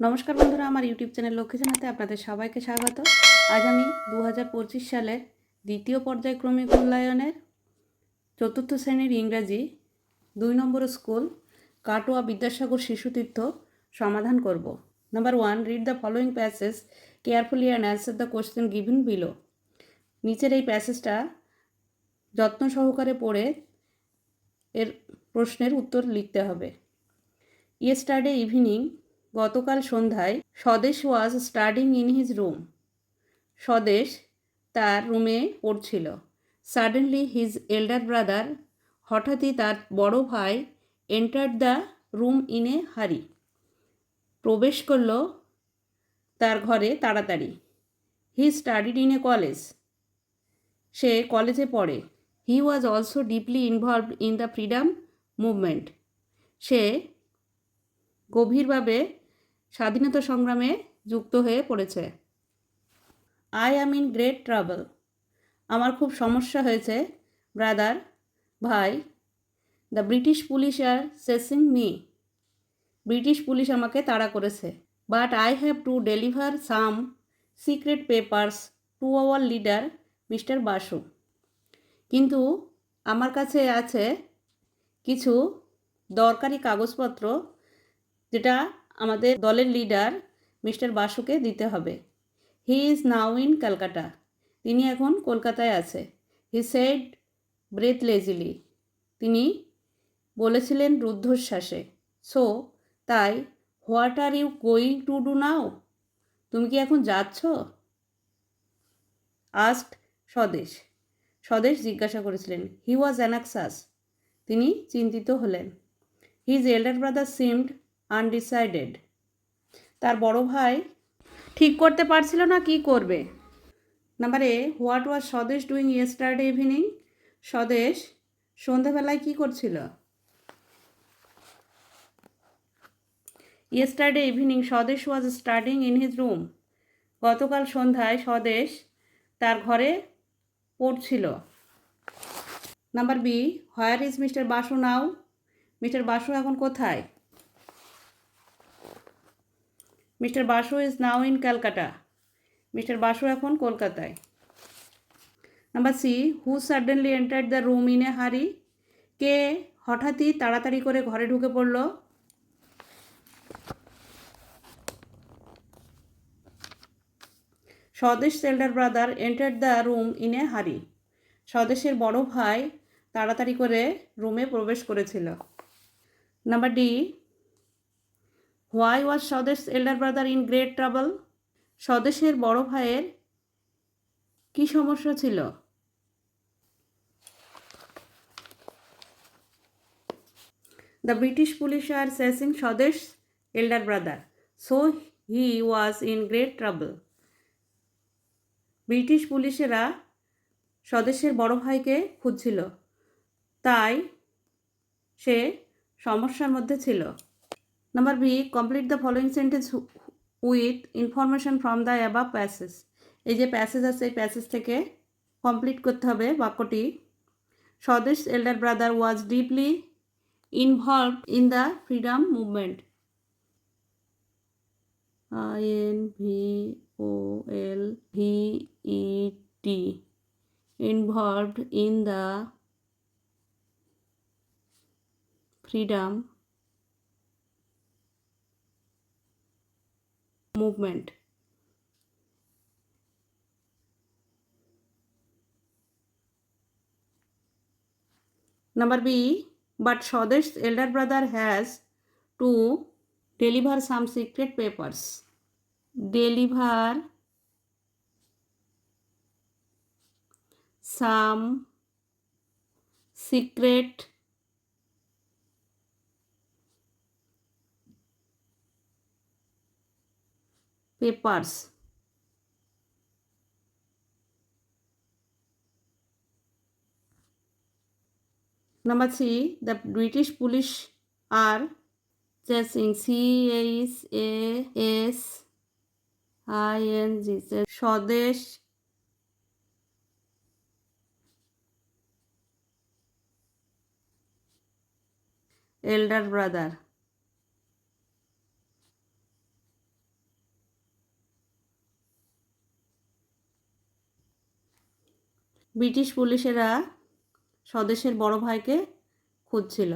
নমস্কার বন্ধুরা, আমার ইউটিউব চ্যানেল লক্ষ্মী জানাতে আপনাদের সবাইকে স্বাগত। আজ আমি দু হাজার পঁচিশ সালের দ্বিতীয় পর্যায়ক্রমিক মূল্যায়নের চতুর্থ শ্রেণির ইংরাজি দুই নম্বর স্কুল কাটোয়া বিদ্যাসাগর শিশুতীর্থ সমাধান করব। Number one read the following passage carefully and answer the question given below নিচের এই প্যাসেজটা যত্ন সহকারে পড়ে এর প্রশ্নের উত্তর লিখতে হবে। ইয়েস্টারডে ইভিনিং গতকাল সন্ধ্যায় Swadesh was studying in his room Swadesh তার রুমে পড়ছিল। সাডেনলি হিজ এল্ডার ব্রাদার হঠাৎই তার বড় ভাই এন্টার দ্য রুম ইন হারি প্রবেশ করল তার ঘরে তাড়াতাড়ি। He studied in a college সে কলেজে পড়ে। He was also deeply involved in the freedom movement সে গভীরভাবে স্বাধীনতা সংগ্রামে যুক্ত হয়ে পড়েছে। I am in great trouble আমার খুব সমস্যা হয়েছে ব্রাদার ভাই the British police are chasing me British police আমাকে তাড়া করেছে but I have to deliver some secret papers to our leader Mr Basu কিন্তু আমার কাছে আছে কিছু দরকারি কাগজপত্র, যেটা আমাদের দলের লিডার মিস্টার বাসুকে দিতে হবে। He is now in Calcutta তিনি এখন কলকাতায় আছে। হি সেড ব্রেথ লেজিলি তিনি বলেছিলেন রুদ্ধশ্বাসে। সো তাই what are you going to do now তুমি কি এখন যাচ্ছ? আস্ট স্বদেশ। স্বদেশ জিজ্ঞাসা করেছিলেন। হি ওয়াজ অ্যানাক্সাস তিনি চিন্তিত হলেন। His elder brother seemed undecided তার বড় ভাই ঠিক করতে পারছিল না কি করবে। নাম্বার এ হোয়াট ওয়াজ স্বদেশ ডুইং ইয়েস্টারডে ইভিনিং স্বদেশ সন্ধ্যাবেলায় কি করছিল? Yesterday evening Swadesh was studying in his room গতকাল সন্ধ্যায় স্বদেশ তার ঘরে পড়ছিল। Number B where is Mr Basu now Mr Basu এখন কোথায়? Mr Basu is now in Calcutta. Mr Basu এখন কলকাতায়। Number C, who suddenly enter the room in a hurry? কে হঠাৎই তাড়াতাড়ি করে ঘরে ঢুকে পড়ল? Swadesh elder brother enter the room in a hurry. স্বদেশের বড় ভাই তাড়াতাড়ি করে রুমে প্রবেশ করেছিল। Number D why was Swadesh elder brother in great trouble? স্বদেশের বড় ভাইয়ের কি সমস্যা ছিল? The British police are chasing Swadesh elder brother. So he was in great trouble. British পুলিশেরা স্বদেশের বড় ভাইকে খুঁজছিল। তাই সে সমস্যার মধ্যে ছিল। Number B complete the following sentence with information from the above passage এই যে প্যাসেজ আছে, এই প্যাসেজ থেকে কমপ্লিট করতে হবে বাক্যটি। Swadesh elder brother was deeply involved in the freedom movement I N V O L V E T involved in the freedom movement. Number B, but Swadesh's elder brother has to deliver some secret papers. Deliver some secret papers. Number three, the British police are chasing, C H S I N G Swadesh elder brother. British পুলিশেরা স্বদেশের বড় ভাইকে খুঁজছিল।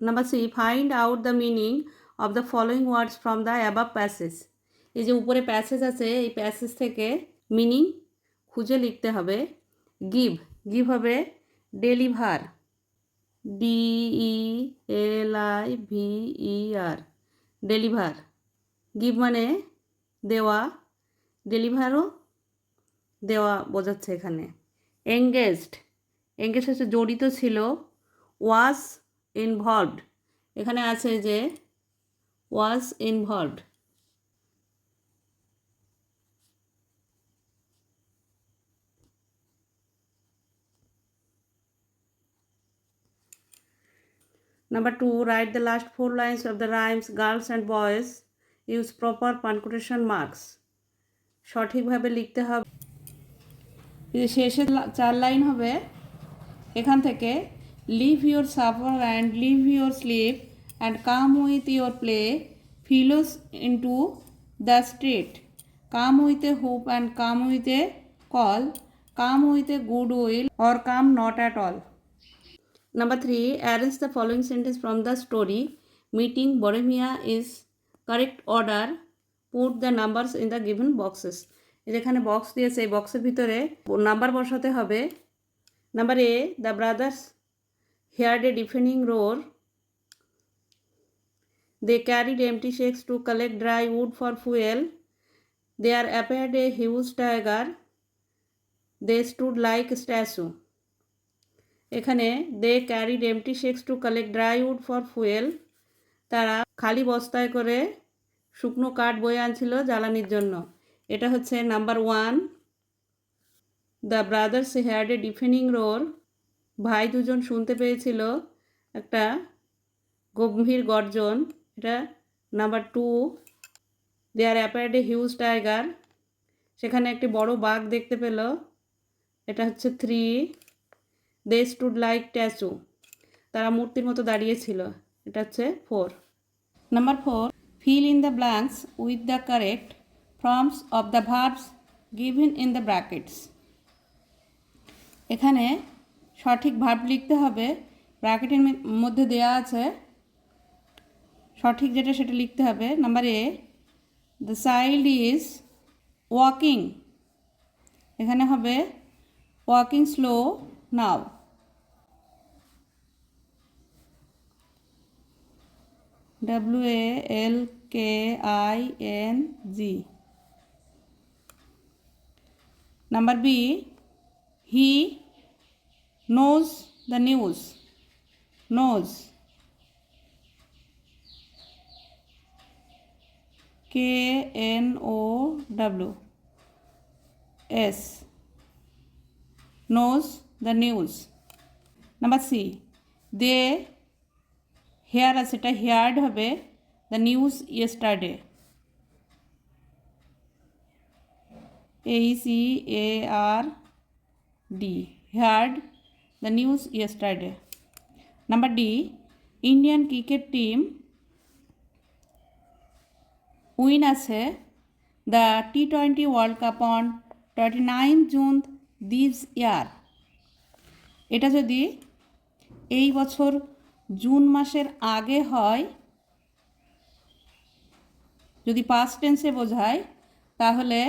Number C find out the meaning of the following words from the above passage এই যে উপরে passage আছে, এই passage থেকে মিনিং খুঁজে লিখতে হবে। গিভ গিভ হবে deliver D E L I V E R deliver give মানে দেওয়া ডেলিভারও দেওয়া বোঝাচ্ছে এখানে। এঙ্গেজড এঙ্গেজ হচ্ছে জড়িত ছিল ওয়াজ ইনভলভড এখানে আছে যে was involved number two write the last four lines of the rhymes girls and boys use proper punctuation marks সঠিকভাবে লিখতে হবে। শেষে চার লাইন হবে, এখান থেকে leave your supper and leave your sleep and come with your play fellows into the street come with a whoop and come with a call come with a good will or come not at all number three arrange the following sentence from the story meeting বরেমিয়া is correct order put the numbers in the given boxes যেখানে box দিয়েছে, এই বক্সের ভিতরে number বসাতে হবে। Number A the brothers heard a deafening roar they carried empty sacks to collect dry wood for fuel there appeared a huge tiger they stood like statue এখানে they carried empty sacks to collect dry wood for fuel তারা খালি বস্তায় করে শুকনো কাঠ বয়ে আনছিল জ্বালানির জন্য। এটা হচ্ছে number one. The brothers heard a deafening roar ভাই দুজন শুনতে পেয়েছিল। একটা গম্ভীর গর্জন। এটা number two. They are appeared a huge tiger. সেখানে একটি বড় বাঘ দেখতে পেল। এটা হচ্ছে থ্রি। দে স্টুড লাইক ট্যাচু। তারা মূর্তির মতো দাঁড়িয়েছিল এটা হচ্ছে four. Number four, fill in the blanks with the correct. Forms of the verbs given in the brackets এখানে সঠিক ভার্ব লিখতে হবে। ব্র্যাকেটের মধ্যে দেওয়া আছে। সঠিক যেটা সেটা লিখতে হবে। Number A the child is walking এখানে হবে walking slow now W A L K I N G. Number B he knows the news knows k n o w s knows the news number c they hear as it heard হবে the news yesterday H E A R D heard the news yesterday number D Indian cricket team win আছে the T twenty World Cup on twenty nine June this year এটা যদি এই বছর June মাসের আগে হয়, যদি পাস্ট টেন্সে বোঝায়, তাহলে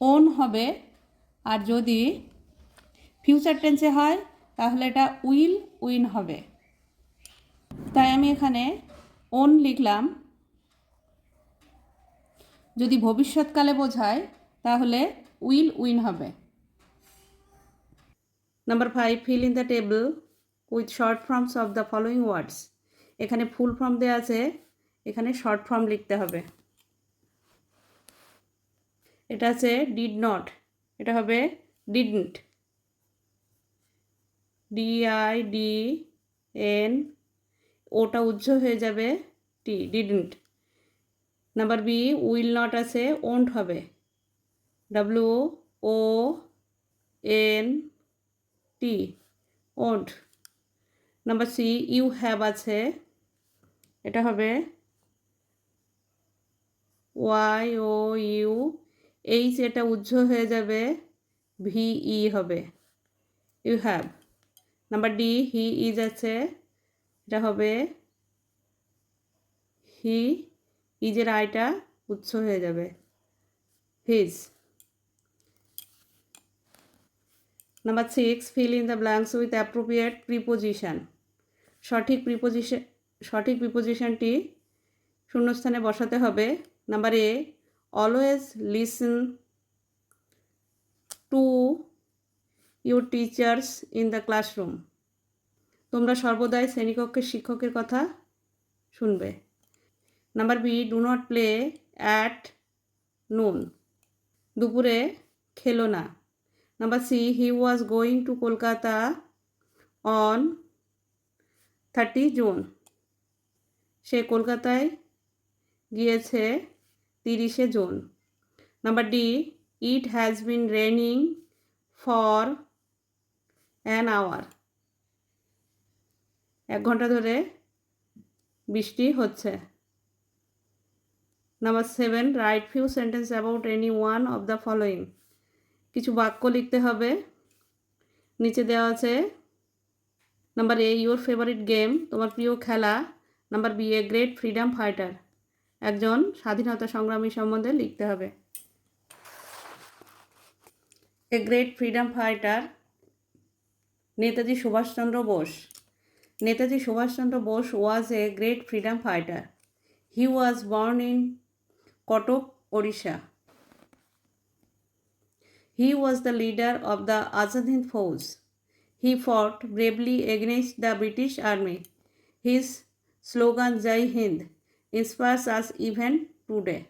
ওন হবে। আর যদি ফিউচার টেন্সে হয়, তাহলে এটা উইল উইন হবে। তাই আমি এখানে ওন লিখলাম। যদি ভবিষ্যৎকালে বোঝায়, তাহলে উইল উইন হবে। Number five fill in the table with short forms of the following words এখানে ফুল ফর্ম দেওয়া আছে, এখানে শর্ট ফর্ম লিখতে হবে। এটা আছে ডিড নট এটা হবে didn't D I D N ওটা উজ্জ্ব হয়ে যাবে T didn't number B will not আছে ওন্ট হবে। W O N T won't number C you have আছে। এটা হবে ওয়াই ও ইউ এইচ এটা উজ্জ্ব হয়ে যাবে ভি ই হবে। You have number D he is আছে। এটা হবে হি ইজের আয়টা উৎস হয়ে যাবে। He's number six fill in the blanks with appropriate preposition সঠিক প্রিপোজিশন সঠিক প্রিপোজিশনটি শূন্যস্থানে বসাতে হবে। Number A always listen to your teachers in the classroom তোমরা সর্বদাই শ্রেণীকক্ষের শিক্ষকের কথা শুনবে। Number B do not play at noon দুপুরে খেলো না। Number C he was going to Kolkata on thirty June সে কলকাতায় গিয়েছে তিরিশে June. Number D it has been raining for an hour এক ঘণ্টা ধরে বৃষ্টি হচ্ছে। Number seven write few sentence about any one of the following কিছু বাক্য লিখতে হবে। নিচে দেওয়া আছে number A your favourite game তোমার প্রিয় খেলা। Number B a great freedom fighter একজন স্বাধীনতা সংগ্রামী সম্বন্ধে লিখতে হবে a great freedom fighter Netaji Subhash Chandra Bose Netaji Subhash Chandra Bose was a great freedom fighter he was born in Cuttack Odisha He was the leader of the Azad Hind Force. He fought bravely against the British Army. His slogan, Jai Hind inspires us even today.